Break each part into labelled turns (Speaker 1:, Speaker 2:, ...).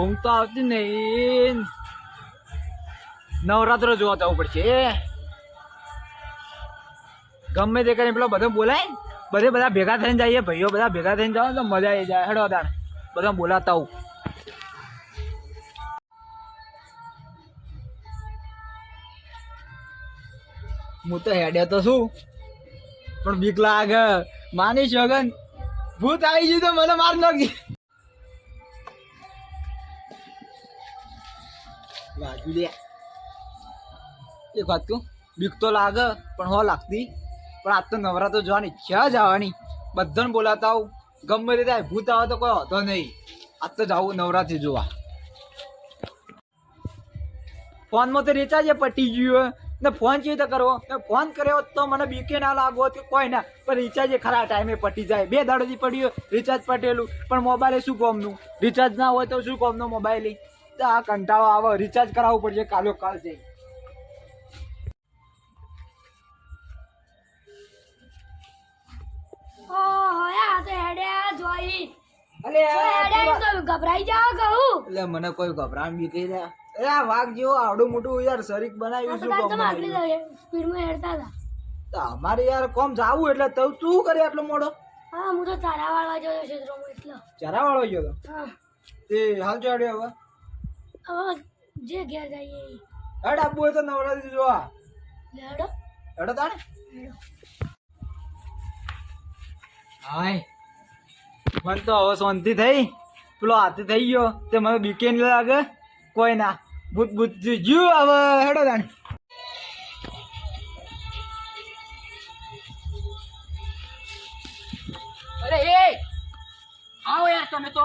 Speaker 1: ઊંઘ તો આવતી નહીં નવરાત્ર જોવા જવું પડશે ગમે તે કરીને પેલો બધો બોલાય, બધે બધા ભેગા થઈને જઈએ, ભાઈઓ બધા ભેગા થઈને જાઓ તો મજા આવી જાય, હેડો દાણ, બધા બોલાતા આવું. હું તો હેડ્યો તો શું પણ બીક લાગે. માની છગન ભૂત આવી ગયું તો મને માર નાખી વાગી લે. એક વાત કહું, બીક તો લાગે, પણ હો લાગતી. પણ આજ તો નવરા તો જોવાની ઈચ્છા જવાની? બધાને બોલાતા આવું. ગમે તે થાય, ભૂત આવે તો કોઈ હતો નહીં. આજ તો જાવું નવરાથી જોવા. ફોનમાં તો રિચાર્જ પટી ગયું ને ફોન કેવી રીતે કરવો? ને ફોન કર્યો તો મને બીકે ના લાગવો કે કોઈ ના. પણ રિચાર્જ ખરા ટાઈમે પટી જાય. બે દાડોથી પડ્યું રિચાર્જ પટેલું. પણ મોબાઈલે શું કોમનું? રિચાર્જ ના હોય તો શું કોમનું મોબાઈલ આ કંટાળો આવે રિચાર્જ કરાવવું પડશે કાલો કાલ છે.
Speaker 2: ઓહો યા તો હેડ્યા જોઈ.
Speaker 1: અલે
Speaker 2: તો હેડ્યા તો ગભરાઈ જાવ કહું
Speaker 1: એટલે મને કોઈ ગભરાણ બી કહી રહ્યા અરે આ વાઘ જેવો આવડું મોટું યાર શરીક બનાવ્યું શું?
Speaker 2: સ્પીડમાં હેડતા હતા.
Speaker 1: અમારે યાર કોમ જાવું એટલે તું શું કરે એટલો મોડો?
Speaker 2: હા હું તો તારા વાળવા ક્ષેત્રમાં એટલો.
Speaker 1: ચરા વાળો ગયો તો? તે હાલ ચડ્યો હવે.
Speaker 2: હવે જે ઘેર જઈએ.
Speaker 1: હેડ આપવું તો નવરાત્રી જોવા.
Speaker 2: લે હેડો
Speaker 1: હેડો તાણે હાય. મને તો હવે શાંતિ થઈ. પેલો હાથી થઈ ગયો. તે મને બીકે નહીં લાગે. કોઈ ના. ભૂત ભૂત જીવ હવે. હેડો તાણે
Speaker 3: અરે એ! આવો યાર તમે તો.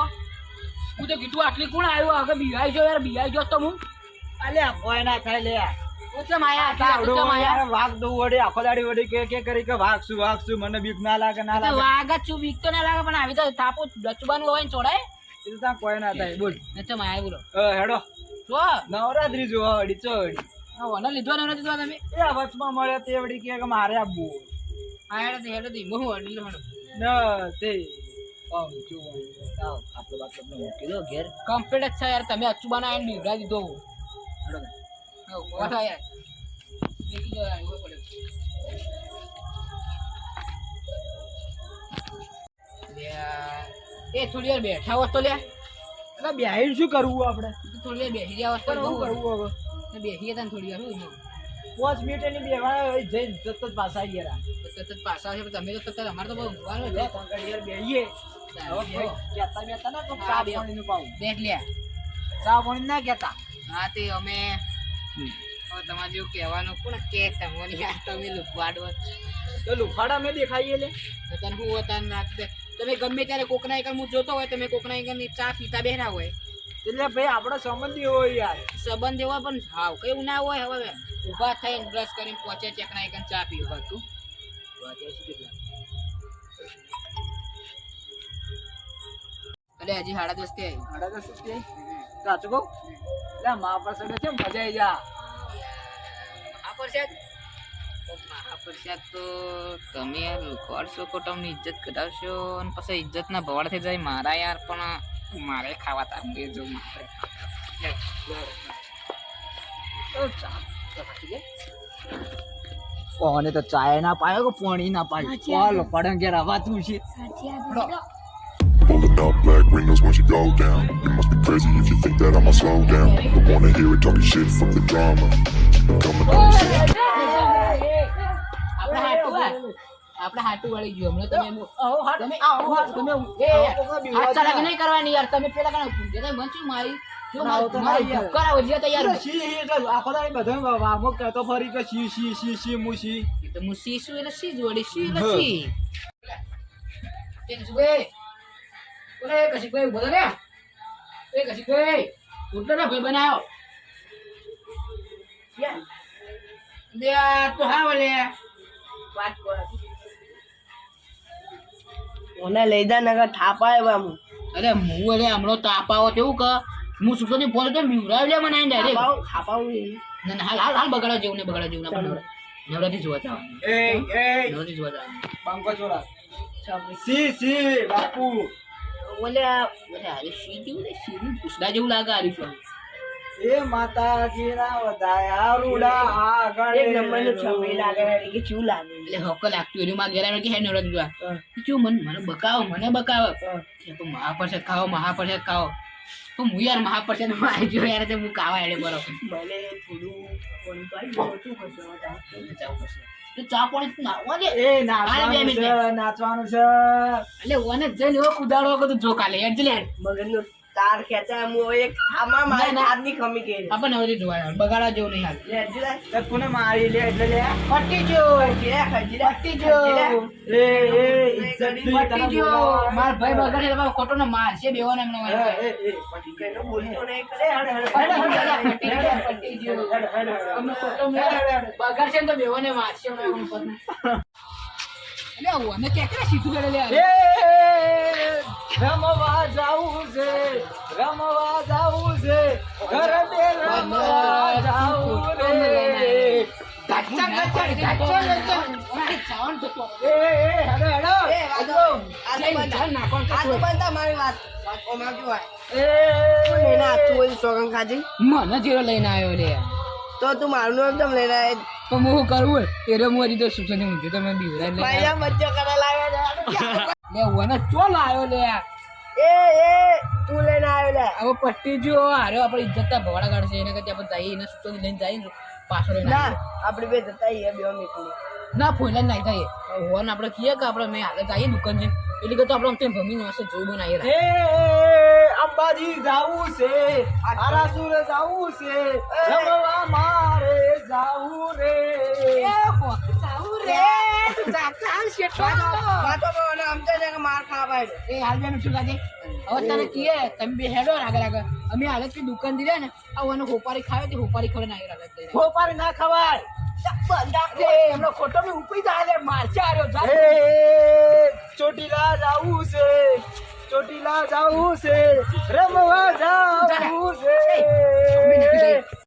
Speaker 3: હું તો કીધું આટલી કોણ આવ્યું? આગળ બિહાઈ જો યાર બિહાઈ જો તો હું.
Speaker 1: અલ્યા કોઈ ના થાય લે. વાઘ દઉં વડે આખો દાડી વડે કે કે કરી કે વાઘ શું મને બીક ના લાગે ના લાગે.
Speaker 3: વાઘ જ છું બીક તો ના લાગે પણ આવી તો થાપો ડચબાનું હોય ને ચોડાય
Speaker 1: એ તો કોઈ ના થાય બોલ.
Speaker 3: ઓછમ આયા બોલો.
Speaker 1: હેડો.
Speaker 3: જો.
Speaker 1: નવરાત્રી જો વળી. ચો
Speaker 3: વનો લીધો ને નથી તમે?
Speaker 1: એ વચમાં મળે તે વડી કે મારે આપવું
Speaker 3: હેડો હેડો હું લો હેડો
Speaker 1: તે. જો આવ મૂકી દો ઘેર
Speaker 3: કમ્પ્લીટ જ છે યાર. તમે અચુબાના આઈને બિવડાવી દીધો યાર એ થોડી વાર બેઠા હોત તો લે.
Speaker 1: એટલે બેહીને શું કરવું આપણે?
Speaker 3: થોડી વાર બેસી રહ્યા હોત તો
Speaker 1: શું કરવું હવે?
Speaker 3: બેસીએ તને થોડી વાર શું
Speaker 1: પાંચ મિનિટ એની બેવા જઈ તરત જ પાછા આવી ગયા
Speaker 3: સતત પાછા છે તમે તો સતત અમારે તો બહુ ઊંઘવાનું છે
Speaker 1: બેહીએ. કહેતા બેતા ના તો ચા
Speaker 3: બે.
Speaker 1: પાણીનું પાવું
Speaker 3: બેઠ લ્યા
Speaker 1: ચા પાણી ના કહેતા
Speaker 3: હા તે અમે હવે તમારે જેવું કહેવાનું કોણ કે તમને યાર તમે લુકવાડો
Speaker 1: તો લુફાડા મેં દેખાઈએ લે.
Speaker 3: તને શું હોતા ને તમે ગમે ત્યારે કોકના એક હું જોતો હોય તમે કોકના એક ચા પીતા બેઠા હોય.
Speaker 1: એટલે ભાઈ આપણો સંબંધી હોય યાર.
Speaker 3: સંબંધ એવા પણ હાવ કઈ ના હોય હવે. ઊભા થઈને બ્રશ કરીને પહોંચે ચેકના એક ચા પીવા તું એટલે હજી સાડા દસથી આવી.
Speaker 1: સાડા દસથી સાચું કહું. એટલે મહાપ્રસાદ છે મજા આવી જા.
Speaker 3: મહાપ્રસાદ? મહાપ્રસાદ તો તમે યાર લુખવાડશો તમને ઇજ્જત કરાવશો અને પછી ઇજ્જતના ભવાડ થઈ જાય મારા યાર પણ મારે ખાવા તા જો મારે.
Speaker 1: કોને તો ચાય ના પાયો કે પાણી ના પાયો. ચાલો પડંગ ઘેર હવાતું છે.
Speaker 2: સાચી
Speaker 4: up black windows once you go down. You must be crazy if you think that I'ma slow down. Don't wanna hear it talking shit from the drama. Keep it coming shit.
Speaker 3: આપણે હાટું આપણે હાટું વાળી ગયું હમણાં તમે તમે
Speaker 1: આવો
Speaker 3: તમે હાથ ચલાકી નહીં કરવાની યાર તમે પેલા કણ મંચું મારી જો મારી. કરાવો જે તૈયાર
Speaker 1: શી એટલે આખો દાડી બધાને વામો કહેતો ફરી કે શી શી શી શી મુ શી
Speaker 3: તો હું સી શું એટલે સી જોડી વળી સી એટલે
Speaker 1: હા.
Speaker 3: એ કશીકભાઈ ઓલે કશીકભાઈ ઊભો ને. એ કશીકભાઈ ઉઠો ને ભાઈ બનાવો તો હા ઓલે વાત કરો
Speaker 5: મને લઈ જા નગર થાપાય બામુ
Speaker 3: અરે હું અરે હમણાં તાપાવો તેવું કે હું સુખો ની ફોન તો બીવડાવી લે મને ડાયરેક્ટ
Speaker 5: થાપાવ
Speaker 3: ના હાલ હાલ હાલ બગડા જેવું ને બગડા જેવું ના નવરાત્રી જોવા જવાનું.
Speaker 1: એ
Speaker 3: જોવા જવાનું.
Speaker 1: પંકો ચોરા સી સી બાપુ.
Speaker 5: ઓલે
Speaker 3: અરે હારી શી જેવું લે શીનું પૂછડા જેવું લાગે હારી ફોન.
Speaker 1: એ માતાજીના વધાયા રૂડા આગળ
Speaker 5: એક નંબરનું છબી લાગે છે કે ચેવું લાગે.
Speaker 3: એટલે હક લાગતું એનું માં આવીને કે હે. નવરત જોવા શું મને મને બકાવો મને બકાવો. કે તું મહાપ્રસાદ ખાઓ મહાપ્રસાદ ખાઓ. તો હું યાર મહાપ્રસાદમાં આવી ગયો યાર તે હું કાવા એડે બરો
Speaker 5: ભલે થોડું ફોન પાડી દો, શું કરશો હવે?
Speaker 3: તો ચા પાણી તું નાખવા દે.
Speaker 1: એ નાચવાનું છે નાચવાનું છે.
Speaker 3: એટલે ઓને જઈને એવો કુદાડો કે તું જોકા લે એટલે લે.
Speaker 5: તાર ખેંચાય હું એક આમાં મારી. હાથની ખમી કે
Speaker 3: આપણને હવે જોવા બગાડા જેવું નહીં હાલ.
Speaker 5: લે
Speaker 1: તે કોને મારી લે એટલે લે.
Speaker 3: પટી જો.
Speaker 5: હજી લે,
Speaker 3: પટી જો.
Speaker 1: એ એ.
Speaker 3: માર ભાઈ બગાડે ખોટો ને માર છે એમનો માર ને પગ. અલે, સીધું કરે લે.
Speaker 1: રમવા જાવું છે રમવા જાવું છે ઘર બે રમવા જાવું રે. એ
Speaker 3: મને જીરો લઈને આવ્યો રે
Speaker 5: તો તું મારું નામ તમે લઈને આવ્યો?
Speaker 3: પણ હું શું કરું એરે હું હજી તો સૂચન ઊંધું તો મેં બીવરાજ લઈને આવ્યો.
Speaker 5: મચ્છો કરે લાવ્યો
Speaker 3: લે ઓને ચો લાયો લે.
Speaker 5: એ એ તું લઈને આવ્યો લે.
Speaker 3: હવે પટ્ટી જો હારે આપણે ઇજ્જત ભવાડા કાઢશે એને કરતા આપણે જઈએ એને સૂચન લઈને જઈએ ને પાછળ લઈને
Speaker 5: ના આપણે બે જતા છીએ બે મીઠું
Speaker 3: ના ફોઈલા નહીં થાય. હોન આપણે કહીએ કે આપણે મેં હાલે જઈએ દુકાન જઈને એટલે કે તો આપણે તેમ ભમીને હશે જોઈ બનાવી
Speaker 1: એ અંબાજી જાવું છે આરાસુર જાવું છે રમવા મારે જાવું રે.
Speaker 5: વાતો મને સમજે છે કે માર ખાવા.
Speaker 3: એ હાલ બેન શું કાજે? હવે તને કીએ તમે બે હેડો ને આગળ આગળ. અમે હાલે કે દુકાન દીધા ને આ ઓને હોપારી ખાવે તે હોપારી આગળ જઈને.
Speaker 1: ખોપારી ના ખવાય.
Speaker 3: એ એમનો ખોટો બી ઉપડી જાય લે મારશે.
Speaker 1: એ ચોટીલા જાવું છે ચોટીલા જાવું છે રમવા જાવું છે.